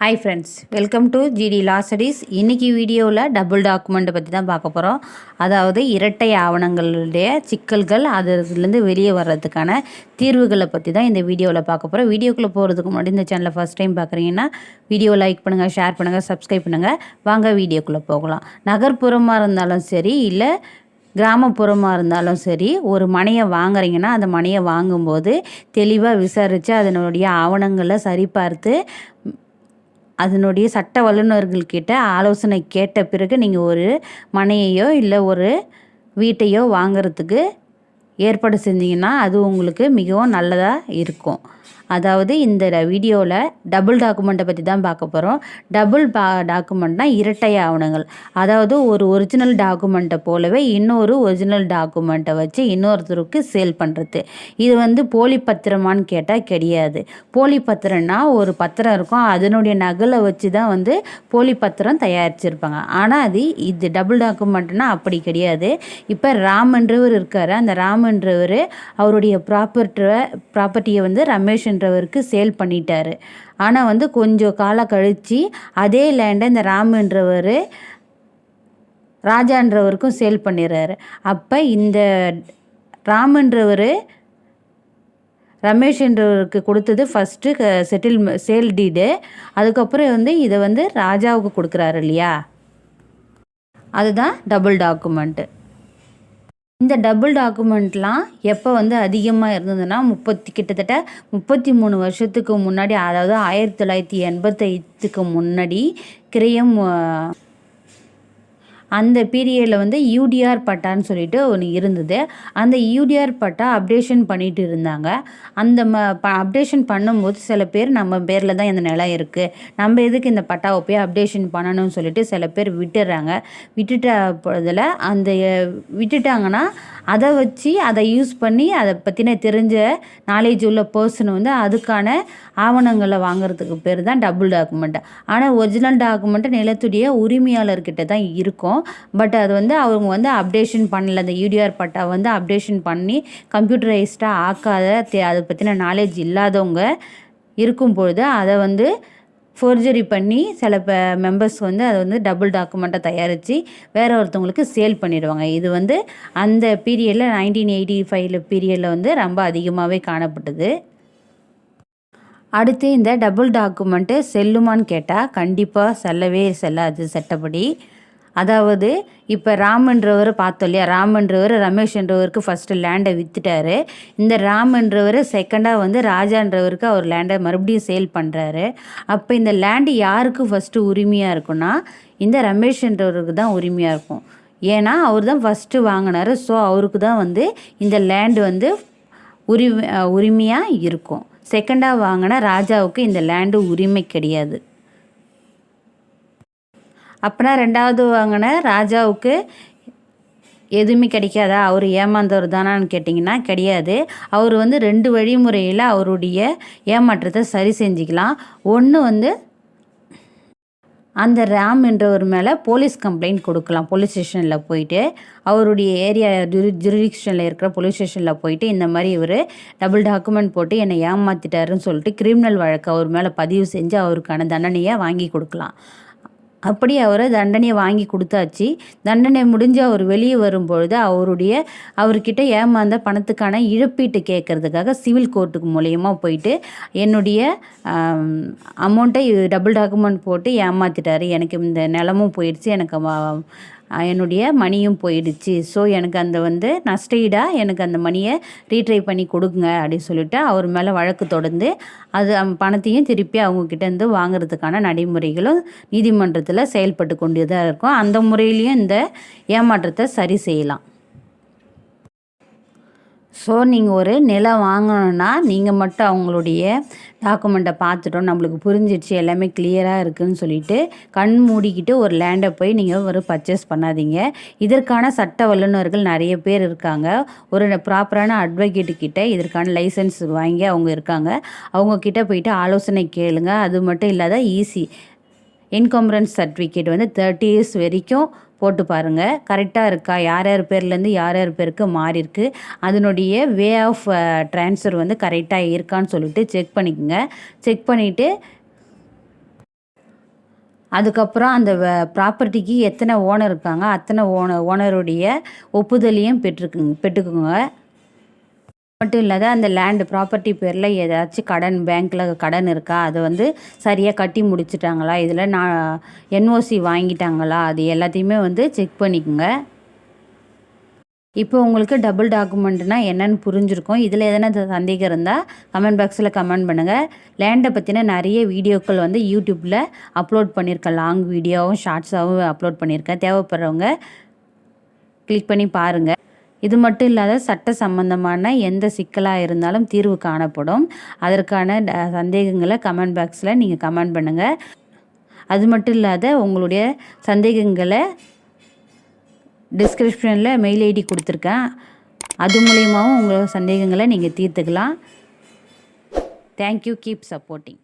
Hi friends welcome to GT law studies இன்றைக்கி வீடியோவில் double டாக்குமெண்ட்டை பற்றி தான் பார்க்க போகிறோம் அதாவது இரட்டை ஆவணங்களுடைய சிக்கல்கள் அதுலேருந்து வெளியே வர்றதுக்கான தீர்வுகளை பற்றி தான் இந்த வீடியோவில் பார்க்க போகிறோம் வீடியோக்குள்ளே போகிறதுக்கு முன்னாடி இந்த சேனலை ஃபஸ்ட் டைம் பார்க்குறீங்கன்னா வீடியோ லைக் பண்ணுங்கள் ஷேர் பண்ணுங்கள் சப்ஸ்கிரைப் பண்ணுங்கள் வாங்க வீடியோக்குள்ளே போகலாம். நகர்ப்புறமாக இருந்தாலும் சரி இல்லை கிராமப்புறமாக இருந்தாலும் சரி ஒரு மனையை வாங்குறீங்கன்னா அந்த மனையை வாங்கும்போது தெளிவாக விசாரித்து அதனுடைய ஆவணங்களை சரிபார்த்து அதனுடைய சட்ட வல்லுநர்கள்கிட்ட ஆலோசனை கேட்ட பிறகு நீங்கள் ஒரு மனையையோ இல்லை ஒரு வீட்டையோ வாங்குறதுக்கு ஏற்பாடு செஞ்சீங்கன்னா அது உங்களுக்கு மிகவும் நல்லதாக இருக்கும். அதாவது இந்த வீடியோவில் டபுள் டாக்குமெண்ட்டை பற்றி தான் பார்க்க போகிறோம் டபுள் பா டாக்குமெண்ட்னால் இரட்டை ஆவணங்கள். அதாவது ஒரு ஒரிஜினல் டாக்குமெண்ட்டை போலவே இன்னொரு ஒரிஜினல் டாக்குமெண்ட்டை வச்சு இன்னொருத்தருக்கு சேல் பண்ணுறது இது வந்து போலி பத்திரமான்னு கேட்டால் கிடையாது. போலி பத்திரம்னா ஒரு பத்திரம் இருக்கும். அதனுடைய நகலை வச்சு தான் வந்து போலி பத்திரம் தயாரிச்சிருப்பாங்க. ஆனால் அது இது டபுள் டாக்குமெண்ட்னா அப்படி கிடையாது. இப்போ ராமன்றவர் இருக்கார். அந்த ராமன்றவர் அவருடைய ப்ராப்பர்ட்டியை ப்ராப்பர்ட்டியை வந்து ரமேஷன் என்றவருக்கு சேல் பண்ணிட்டாரு. ஆனால் வந்து கொஞ்சம் காலம் கழித்து அதே லேண்டை இந்த ராமுன்றவர் ராஜான்றவருக்கும் சேல் பண்ணிடுறாரு அப்போ இந்த ராமன்றவர் ரமேஷ் என்றவருக்கு கொடுத்தது ஃபஸ்ட்டு செட்டில் சேல் டீடு அதுக்கப்புறம் வந்து இதை வந்து ராஜாவுக்கு கொடுக்குறாரு இல்லையா? அதுதான் டபுள் டாக்குமெண்ட்டு இந்த டபுள் டாக்குமெண்ட்லாம் எப்போ வந்து அதிகமாக இருந்ததுன்னா முப்பத்தி கிட்டத்தட்ட முப்பத்தி மூணு வருஷத்துக்கு முன்னாடி அதாவது ஆயிரத்தி தொள்ளாயிரத்தி எண்பத்தைத்துக்கு முன்னாடி கிரயம் அந்த பீரியடில் வந்து யூடிஆர் பட்டான்னு சொல்லிட்டு ஒன்று இருந்தது. அந்த யூடிஆர் பட்டா அப்டேஷன் பண்ணிட்டு இருந்தாங்க. அந்த ம ப அப்டேஷன் பண்ணும்போது சில பேர் நம்ம பேரில் தான் இந்த நிலம் இருக்குது நம்ம எதுக்கு இந்த பட்டாவை போய் அப்டேஷன் பண்ணணும்னு சொல்லிட்டு சில பேர் விட்டுடுறாங்க விட்டுட்ட பொழுதில் அந்த விட்டுட்டாங்கன்னா அதை வச்சு அதை யூஸ் பண்ணி அதை பற்றின தெரிஞ்ச நாலேஜ் உள்ள பர்சன் வந்து அதுக்கான ஆவணங்களை வாங்குறதுக்கு பேர் தான் டபுள் டாக்குமெண்ட் ஆனால் ஒரிஜினல் டாக்குமெண்ட்டு நிலத்துடைய உரிமையாளர்கிட்ட தான் இருக்கும். பட் அது வந்து அவங்க வந்து அப்டேஷன் பண்ணல. அந்த யூடிஆர் பட்டா வந்து அப்டேஷன் பண்ணி கம்ப்யூட்டரைஸ்டாக ஆக்காத தே அதை பற்றின நாலேஜ் இல்லாதவங்க இருக்கும் பொழுது அதை வந்து ஃபோர்ஜரி பண்ணி சில ப மெம்பர்ஸ் வந்து அதை வந்து டபுள் டாக்குமெண்ட்டை தயாரித்து வேற ஒருத்தவங்களுக்கு சேல் பண்ணிடுவாங்க. இது வந்து அந்த பீரியடில் நைன்டீன் எயிட்டி ஃபைவ்ல பீரியடில் வந்து ரொம்ப அதிகமாகவே காணப்பட்டது. அடுத்து இந்த டபுள் டாக்குமெண்ட்டு செல்லுமான்னு கேட்டால் கண்டிப்பாக செல்லவே செல்லாது சட்டப்படி. அதாவது இப்போ ராமன்றவர் பார்த்தோம் இல்லையா ராமன்றவர் ரமேஷ்ன்றவருக்கு ஃபஸ்ட்டு லேண்டை விற்றுட்டாரு இந்த ராமன்றவர் செகண்டாக வந்து ராஜான்றவருக்கு அவர் லேண்டை மறுபடியும் சேல் பண்ணுறாரு அப்போ இந்த லேண்டு யாருக்கு ஃபஸ்ட்டு உரிமையாக இருக்குன்னா இந்த ரமேஷ்ன்றவருக்கு தான் உரிமையாக இருக்கும். ஏன்னா அவர் தான் ஃபஸ்ட்டு வாங்கினார். ஸோ அவருக்கு தான் வந்து இந்த லேண்டு வந்து உரிமை உரிமையாக இருக்கும். செகண்டாக வாங்கின ராஜாவுக்கு இந்த லேண்டு உரிமை கிடையாது. அப்போனா ரெண்டாவது வாங்கின ராஜாவுக்கு எதுவுமே கிடைக்காதா? அவர் ஏமாந்தவர் தானான்னு கேட்டிங்கன்னா கிடையாது. அவர் வந்து ரெண்டு வழிமுறையில் அவருடைய ஏமாற்றத்தை சரி செஞ்சுக்கலாம். ஒன்று வந்து அந்த ராம் என்றவர் மேலே போலீஸ் கம்ப்ளைண்ட் கொடுக்கலாம் போலீஸ் ஸ்டேஷனில் போயிட்டு. அவருடைய ஏரியா ஜுரி ஜுரிடிக்ஷனில் இருக்கிற போலீஸ் ஸ்டேஷனில் போயிட்டு இந்த மாதிரி இவர் டபுள் டாக்குமெண்ட் போட்டு என்னை ஏமாற்றிட்டாருன்னு சொல்லிட்டு கிரிமினல் வழக்கு அவர் மேலே பதிவு செஞ்சு அவருக்கான தண்டனையை வாங்கி கொடுக்கலாம். அப்படி அவரை தண்டனையை வாங்கி கொடுத்தாச்சு. தண்டனை முடிஞ்சு அவர் வெளியே வரும்பொழுது அவருடைய அவர்கிட்ட ஏமாந்த பணத்துக்கான இழப்பீட்டு கேட்கறதுக்காக சிவில் கோர்ட்டுக்கு மூலயமா போயிட்டு என்னுடைய அமௌண்ட்டை டபுள் டாக்குமெண்ட் போட்டு ஏமாற்றிட்டாரு எனக்கு இந்த நிலமும் போயிடுச்சு. எனக்கு என்னுடைய மணியும் போயிடுச்சு. ஸோ எனக்கு அந்த வந்து நஷ்டஈடாக எனக்கு அந்த மணியை ரீட்ரை பண்ணி கொடுங்க அப்படின்னு சொல்லிட்டு அவர் மேலே வழக்கு தொடர்ந்து அது பணத்தையும் திருப்பி அவங்கக்கிட்டேருந்து வாங்குறதுக்கான நடைமுறைகளும் நீதிமன்றத்தில் செயல்பட்டு கொண்டு தான் இருக்கும். அந்த முறையிலையும் இந்த ஏமாற்றத்தை சரி செய்யலாம். ஸோ நீங்கள் ஒரு நிலம் வாங்கணுன்னா நீங்கள் மட்டும் அவங்களுடைய டாக்குமெண்ட்டை பார்த்துட்டோம். நம்மளுக்கு புரிஞ்சிடுச்சு எல்லாமே கிளியராக இருக்குதுன்னு சொல்லிட்டு கண் மூடிக்கிட்டு ஒரு லேண்டை போய் நீங்கள் ஒரு பர்ச்சேஸ் பண்ணாதீங்க. இதற்கான சட்ட வல்லுநர்கள் நிறைய பேர் இருக்காங்க. ஒரு ப்ராப்பரான அட்வொகேட்டு கிட்ட இதற்கான லைசன்ஸ் வாங்கி அவங்க இருக்காங்க. அவங்கக்கிட்ட போயிட்டு ஆலோசனை கேளுங்க. அது மட்டும் இல்லாத ஈஸி இன்கம்பரன்ஸ் சர்டிஃபிகேட் வந்து தேர்ட்டி இயர்ஸ் வரைக்கும் போட்டு பாருங்கள் கரெக்டாக இருக்கா? யார் யார் பேர்லேருந்து யார் யார் பேருக்கு மாறியிருக்கு அதனுடைய வே ஆஃப் ட்ரான்ஸ்ஃபர் வந்து கரெக்டாக இருக்கான்னு சொல்லிட்டு செக் பண்ணிக்கோங்க. செக் பண்ணிவிட்டு அதுக்கப்புறம் அந்த ப்ராப்பர்ட்டிக்கு எத்தனை ஓனர் இருக்காங்க அத்தனை ஓனர் ஓனருடைய ஒப்புதலையும் பெற்றுக்குங்க பெற்றுக்குங்க. மட்டும் இல்லாத அந்த லேண்டு ப்ராப்பர்ட்டி பேரில் ஏதாச்சும் கடன் பேங்க்கில் கடன் இருக்கா? அதை வந்து சரியாக கட்டி முடிச்சிட்டாங்களா? இதில் நான் என்ஓசி வாங்கிட்டாங்களா? அது எல்லாத்தையுமே வந்து செக் பண்ணிக்கோங்க. இப்போ உங்களுக்கு டபுள் டாக்குமெண்ட்னால் என்னென்னு புரிஞ்சிருக்கும். இதில் எதனா சந்தேகம் இருந்தால் கமெண்ட் பாக்ஸில் கமெண்ட் பண்ணுங்கள் லேண்டை பற்றின நிறைய வீடியோக்கள் வந்து யூடியூப்பில் அப்லோட் பண்ணியிருக்கேன் லாங் வீடியோவும் ஷார்ட்ஸாகவும் அப்லோட் பண்ணியிருக்கேன் தேவைப்படுறவங்க கிளிக் பண்ணி பாருங்கள் இது மட்டும் இல்லாத சட்ட சம்பந்தமான எந்த சிக்கலாக இருந்தாலும் தீர்வு காணப்படும். அதற்கான சந்தேகங்களை கமெண்ட் பாக்ஸில் நீங்கள் கமெண்ட் பண்ணுங்கள் அது மட்டும் இல்லாத உங்களுடைய சந்தேகங்களை டிஸ்கிரிப்ஷனில் மெயில் ஐடி கொடுத்துருக்கேன். அது மூலியமாகவும் உங்களோட சந்தேகங்களை நீங்கள் தீர்த்துக்கலாம். Thank you keep supporting